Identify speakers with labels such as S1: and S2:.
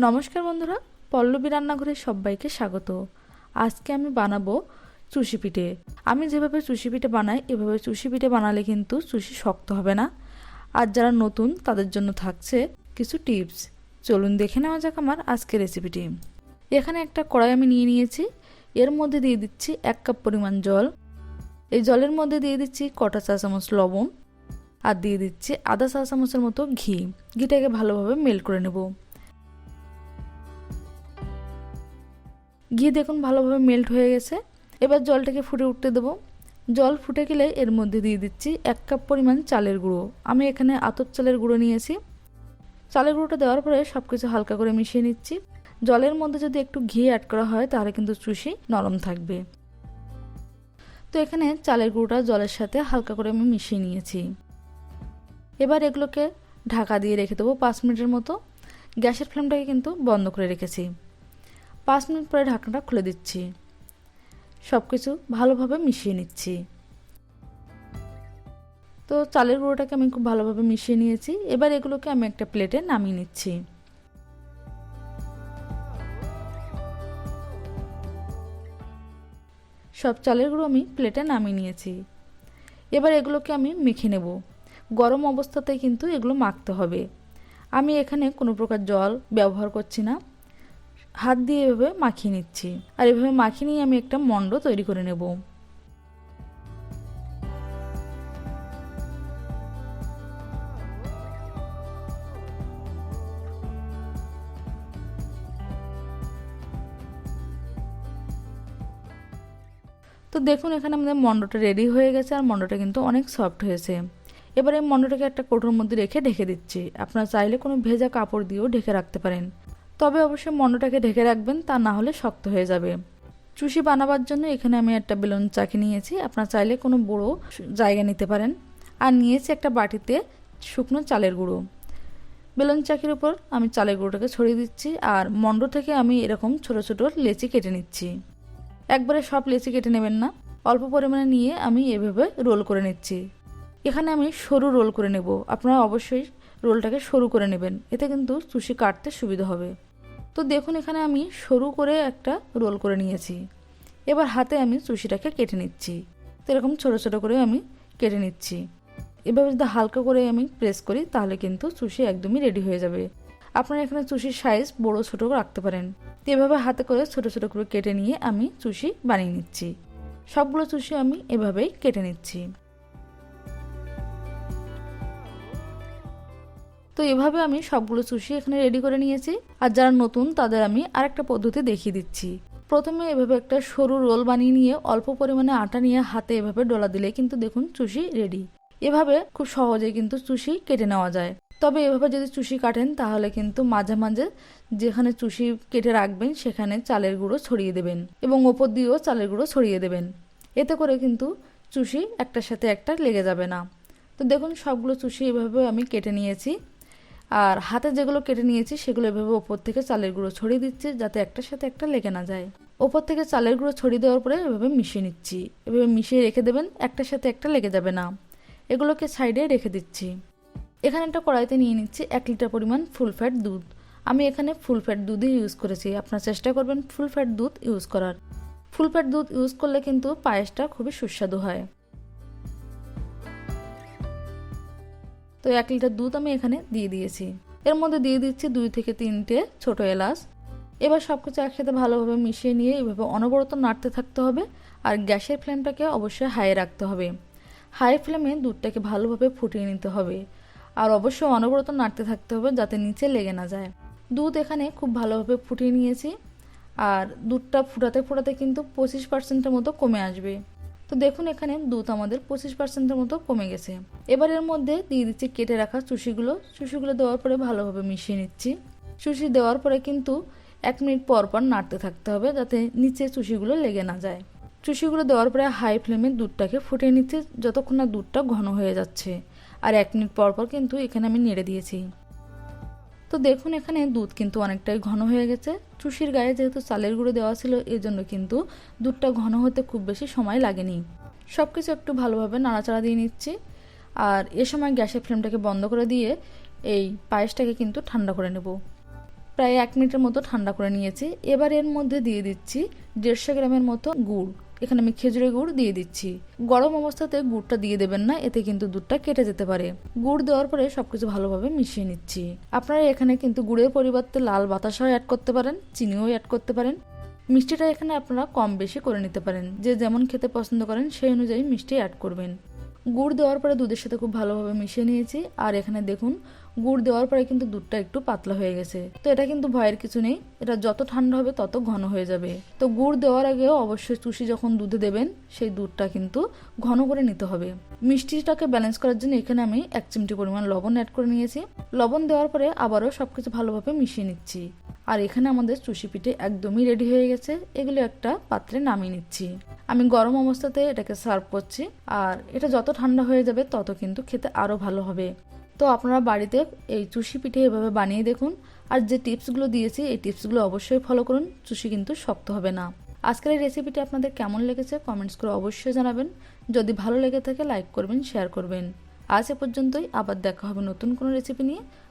S1: নমস্কার বন্ধুরা, পল্লবী রান্নাঘরে সবাইকে স্বাগত। আজকে আমি বানাবো চুষি পিঠে। আমি যেভাবে চুষি পিঠে বানাই, এভাবে চুষি পিঠে বানালে কিন্তু চুষি শক্ত হবে না। আর যারা নতুন, তাদের জন্য থাকছে কিছু টিপস। চলুন দেখে নেওয়া যাক আমার আজকের রেসিপিটি। এখানে একটা কড়াই আমি নিয়ে নিয়েছি। এর মধ্যে দিয়ে দিচ্ছি এক কাপ পরিমাণ জল। এই জলের মধ্যে দিয়ে দিচ্ছি কটা চা চামচ লবণ। আর দিয়ে দিচ্ছি আধা চা চামচের মতো ঘি। ঘিটাকে ভালোভাবে মেল করে নেব। ঘি দেখুন ভালোভাবে মেল্ট হয়ে গেছে। এবার জলটাকে ফুটে উঠতে দেবো। জল ফুটে গেলে এর মধ্যে দিয়ে দিচ্ছি এক কাপ পরিমাণ চালের গুঁড়ো। আমি এখানে আতর চালের গুঁড়ো নিয়েছি। চালের গুঁড়োটা দেওয়ার পরে সব কিছু হালকা করে মিশিয়ে নিচ্ছি। জলের মধ্যে যদি একটু ঘি অ্যাড করা হয়, তাহলে কিন্তু চুষি নরম থাকবে। তো এখানে চালের গুঁড়োটা জলের সাথে হালকা করে আমি মিশিয়ে নিয়েছি। এবার এগুলোকে ঢাকা দিয়ে রেখে দেবো পাঁচ মিনিটের মতো। গ্যাসের ফ্লেমটাকে কিন্তু বন্ধ করে রেখেছি। পাঁচ মিনিট পরে ঢাকনাটা খুলে দিচ্ছি। সব কিছু ভালোভাবে মিশিয়ে নিচ্ছি। তো চালের গুঁড়োটাকে আমি খুব ভালোভাবে মিশিয়ে নিয়েছি। এবার এগুলোকে আমি একটা প্লেটে নামিয়ে নিচ্ছি। সব চালের গুঁড়ো আমি প্লেটে নামিয়ে নিয়েছি। এবার এগুলোকে আমি মেখে নেব। গরম অবস্থাতে কিন্তু এগুলো মাখতে হবে। আমি এখানে কোনো প্রকার জল ব্যবহার করছি না। হাত দিয়ে এভাবে মাখিয়ে নিচ্ছি। আর এভাবে মাখিয়ে নিয়ে আমি একটা মণ্ড তৈরি করে নেব। তো দেখুন, এখানে আমাদের মণ্ডটা রেডি হয়ে গেছে আর মণ্ডটা কিন্তু অনেক সফট হয়েছে। এবার এই মণ্ডটাকে একটা কোটোর মধ্যে রেখে ঢেকে দিচ্ছি। আপনারা চাইলে কোনো ভেজা কাপড় দিয়েও ঢেকে রাখতে পারেন। তবে অবশ্যই মণ্ডটাকে ঢেকে রাখবেন, তা না হলে শক্ত হয়ে যাবে। চুষি বানাবার জন্য এখানে আমি একটা বেলুন চাকি নিয়েছি, আপনার চাইলে কোনো বড় জায়গা নিতে পারেন। আর নিয়েছি একটা বাটিতে শুকনো চালের গুঁড়ো। বেলুন চাকির উপর আমি চালের গুঁড়োটাকে ছড়িয়ে দিচ্ছি, আর মণ্ড থেকে আমি এরকম ছোট ছোট লেচি কেটে নিচ্ছি। একবারে সব লেচি কেটে নেবেন না, অল্প পরিমাণে নিয়ে আমি এভাবে রোল করে নিচ্ছি। এখানে আমি সরু রোল করে নেব, আপনারা অবশ্যই রোলটাকে সরু করে নেবেন, এতে কিন্তু চুষি কাটতে সুবিধা হবে। তো দেখুন, এখানে আমি সরু করে একটা রোল করে নিয়েছি। এবার হাতে আমি চুষিটাকে কেটে নিচ্ছি। তো এরকম ছোটো ছোটো করে আমি কেটে নিচ্ছি। এভাবে যদি হালকা করে আমি প্রেস করি, তাহলে কিন্তু চুষি একদমই রেডি হয়ে যাবে। আপনারা এখানে চুষির সাইজ বড় ছোটো রাখতে পারেন। তো এভাবে হাতে করে ছোটো ছোটো করে কেটে নিয়ে আমি চুষি বানিয়ে নিচ্ছি। সবগুলো চুষি আমি এভাবেই কেটে নিচ্ছি। তো এভাবে আমি সবগুলো চুষি এখানে রেডি করে নিয়েছি। আর যারা নতুন, তাদের আমি আরেকটা পদ্ধতি দেখিয়ে দিচ্ছি। প্রথমে এভাবে একটা সরু রোল বানিয়ে নিয়ে অল্প পরিমাণে আটা নিয়ে হাতে এভাবে ডলা দিলে কিন্তু দেখুন চুষি রেডি এভাবে খুব সহজে কিন্তু চুষি কেটে নেওয়া যায়। তবে এভাবে যদি চুষি কাটেন, তাহলে কিন্তু মাঝে মাঝে যেখানে চুষি কেটে রাখবেন, সেখানে চালের গুঁড়ো ছড়িয়ে দেবেন এবং ওপর দিয়েও চালের গুঁড়ো ছড়িয়ে দেবেন। এতে করে কিন্তু চুষি একটার সাথে একটা লেগে যাবে না। তো দেখুন, সবগুলো চুষি এভাবে আমি কেটে নিয়েছি। আর হাতে যেগুলো কেটে নিয়েছি, সেগুলো এভাবে ওপর থেকে চালের গুঁড়ো ছড়িয়ে দিচ্ছি, যাতে একটার সাথে একটা লেগে না যায়। ওপর থেকে চালের গুঁড়ো ছড়িয়ে দেওয়ার পরে এভাবে মিশিয়ে নিচ্ছি। এভাবে মিশিয়ে রেখে দেবেন, একটার সাথে একটা লেগে যাবে না। এগুলোকে সাইডে রেখে দিচ্ছি। এখানে একটা কড়াইতে নিয়ে নিচ্ছি এক লিটার পরিমাণ ফুল ফ্যাট দুধ। আমি এখানে ফুল ফ্যাট দুধই ইউজ করেছি। আপনার চেষ্টা করবেন ফুল ফ্যাট দুধ ইউজ করার। ফুল ফ্যাট দুধ ইউজ করলে কিন্তু পায়েসটা খুবই সুস্বাদু হয়। তো এক লিটার দুধ আমি এখানে দিয়ে দিয়েছি। এর মধ্যে দিয়ে দিচ্ছি দুই থেকে তিনটে ছোট এলাচ। এবার সব কিছু একসাথে ভালোভাবে মিশিয়ে নিয়ে এভাবে অনবরত নাড়তে থাকতে হবে আর গ্যাসের ফ্লেমটাকে অবশ্যই হাই রাখতে হবে। হাই ফ্লেমে দুধটাকে ভালোভাবে ফুটিয়ে নিতে হবে আর অবশ্যই অনবরত নাড়তে থাকতে হবে যাতে নিচে লেগে না যায়। দুধ এখানে খুব ভালোভাবে ফুটিয়ে নিয়েছি আর দুধটা ফুটাতে ফুটাতে কিন্তু পঁচিশ পার্সেন্টের মতো কমে আসবে। তো দেখুন এখানে দুধ আমাদের পঁচিশ পার্সেন্টের মতো কমে গেছে। এবার এর মধ্যে দিয়ে দিচ্ছি কেটে রাখা চুষিগুলো চুষিগুলো দেওয়ার পরে ভালোভাবে মিশিয়ে নিচ্ছি। চুষি দেওয়ার পরে কিন্তু এক মিনিট পর পর নাড়তে থাকতে হবে যাতে নিচে চুষিগুলো লেগে না যায়। চুষিগুলো দেওয়ার পরে হাই ফ্লেমে দুধটাকে ফুটিয়ে নিচ্ছে, যতক্ষণ না দুধটা ঘন হয়ে যাচ্ছে। আর এক মিনিট পর পর কিন্তু এখানে আমি নেড়ে দিয়েছি। তো দেখুন, এখানে দুধ কিন্তু অনেকটাই ঘন হয়ে গেছে। চুষির গায়ে যেহেতু চালের গুঁড়ো দেওয়া ছিল এর জন্য কিন্তু দুধটা ঘন হতে খুব বেশি সময় লাগেনি। সব কিছু একটু ভালোভাবে নাড়াচাড়া দিয়ে নিচ্ছি। আর এ সময় গ্যাসের ফ্লেমটাকে বন্ধ করে দিয়ে এই পায়েসটাকে কিন্তু ঠান্ডা করে নেব। প্রায় এক মিনিটের মতো ঠান্ডা করে নিয়েছি। এবার এর মধ্যে দিয়ে দিচ্ছি দেড়শো গ্রামের মতো গুড়। এখানে আমি খেজুরের গুড় দিয়ে দিচ্ছি। গরম অবস্থাতে গুড়টা দিয়ে দেবেন না, এতে কিন্তু দুধটা কেটে যেতে পারে। গুড় দেওয়ার পরে সবকিছু ভালোভাবে মিশিয়ে নিচ্ছি। আপনারা এখানে কিন্তু গুড়ের পরিবর্তে লাল বাতাসাও অ্যাড করতে পারেন, চিনিও অ্যাড করতে পারেন। মিষ্টিটা এখানে আপনারা কম বেশি করে নিতে পারেন। যে যেমন খেতে পছন্দ করেন, সেই অনুযায়ী মিষ্টি অ্যাড করবেন। গুড় দেওয়ার পরে দুধের সাথে খুব ভালোভাবে মিশিয়ে নিয়েছি। আর এখানে দেখুন, গুড় দেওয়ার পরে কিন্তু দুধটা একটু পাতলা হয়ে গেছে। তো এটা কিন্তু ভয়ের কিছু নেই, এটা যত ঠান্ডা হবে তত ঘন হয়ে যাবে। তো গুড় দেওয়ার আগেও অবশ্যই চুষি যখন দুধে দেবেন, সেই দুধটা কিন্তু ঘন করে নিতে হবে। মিষ্টিটাকে ব্যালেন্স করার জন্য এখানে আমি এক চিমটি পরিমাণ লবণ অ্যাড করে নিয়েছি। লবণ দেওয়ার পরে আবারও সবকিছু ভালোভাবে মিশিয়ে নিচ্ছি। আর এখানে আমাদের চুষি পিঠে একদমই রেডি হয়ে গেছে। এগুলো একটা পাত্রে নামিয়ে নিচ্ছি। আমি গরম অবস্থাতে এটাকে সার্ভ করছি আর এটা যত ঠান্ডা হয়ে যাবে তত কিন্তু খেতে আরও ভালো হবে। তো আপনারা বাড়িতে এই চুষি পিঠে এভাবে বানিয়ে দেখুন আর যে টিপসগুলো দিয়েছি এই টিপসগুলো অবশ্যই ফলো করুন চুষি কিন্তু শক্ত হবে না। আজকের এই রেসিপিটি আপনাদের কেমন লেগেছে কমেন্টস করে অবশ্যই জানাবেন। যদি ভালো লেগে থাকে লাইক করবেন শেয়ার করবেন। আজ এ পর্যন্তই, আবার দেখা হবে নতুন কোনো রেসিপি নিয়ে।